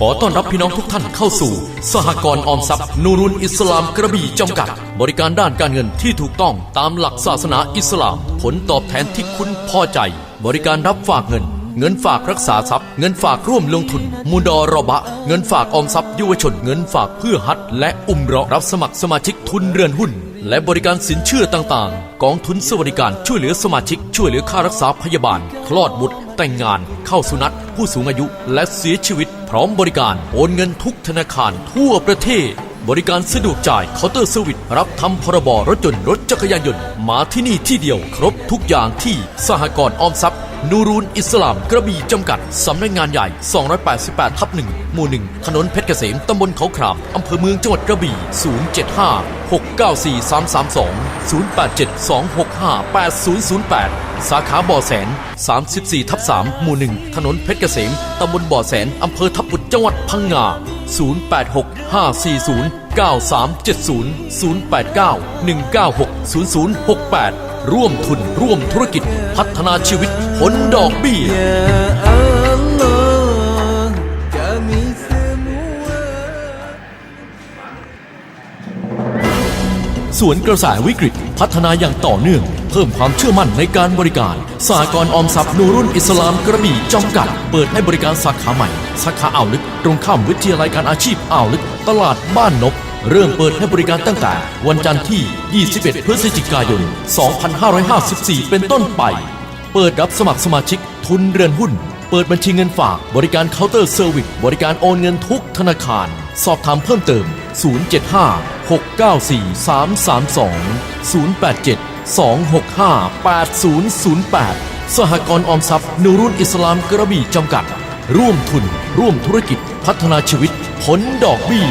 ขอต้อนรับพี่น้องทุกท่านเข้าสู่ สหกรณ์ออมทรัพย์นูรุนอิสลามกระบี่จำกัด บริการด้านการเงินที่ถูกต้องตามหลักศาสนาอิสลาม ผลตอบแทนที่คุณพอใจ บริการรับฝากเงิน เงินฝากรักษาทรัพย์ เงินฝากร่วมลงทุน มูดอรอบะ เงินฝากออมทรัพย์ยาวชนเงินฝากเพื่อฮัดและอุ้มเราะรับสมัครสมาชิกทุนเรือนหุ้น และบริการสินเชื่อต่างๆ กองทุนสวัสดิการช่วยเหลือสมาชิก ช่วยเหลือค่ารักษาพยาบาล คลอดบุตรแต่งงาน เข้าสุนัตผู้สูงอายุและเสียชีวิต พร้อมบริการโอนเงินทุกธนาคารทั่วประเทศ บริการสะดวกจ่ายเคาน์เตอร์เซอร์วิสรับทำพรบรถยนต์รถจักรยานยนต์มาที่นี่ที่เดียวครบทุกอย่างที่สหกรณ์ออมทรัพย์ นูรูนอิสลามกระบี่จำกัด สำนักงานใหญ่ 288 ทับ1หมู่ 1 ถนนเพชรเกษม ตำบลเขาคราม อำเภอเมืองจังหวัดกระบี่ 075 694 332 087 265 8008 สาขาบ่อแสน 34 ทับ3หมู่ 1 ถนนเพชรเกษม ตำบลบ่อแสน อำเภอทับปุดจังหวัดพังงา 086 540 9370 089 196 0068 ร่วมทุนร่วมธุรกิจ พัฒนาชีวิตผลดอกเบี้ย สวนกระแสวิกฤต พัฒนาอย่างต่อเนื่อง เพิ่มความเชื่อมั่นในการบริการสหกรออมทรัพย์นูรุ่นอิสลามกระบี่จำกัด เปิดให้บริการสาขาใหม่ สาขาอ่าวลึก ตรงข้ามวิทยาลัยการอาชีพอ่าวลึก ตลาดบ้านนก เริ่มเปิดให้บริการตั้งแต่วันจันทร์ที่ 21 พฤศจิกายน 2554 เป็นต้นไป เปิดรับสมัครสมาชิกทุนเรือนหุ้น เปิดบัญชีเงินฝาก บริการเคาน์เตอร์เซอร์วิส บริการโอนเงินทุกธนาคาร สอบถามเพิ่มเติม 075 694 332 087 265 8008 สหกรณ์ออมทรัพย์นูรุนอิสลามกระบี่จำกัด ร่วมทุน ร่วมธุรกิจ พัฒนาชีวิต ผลดอกเบี้ย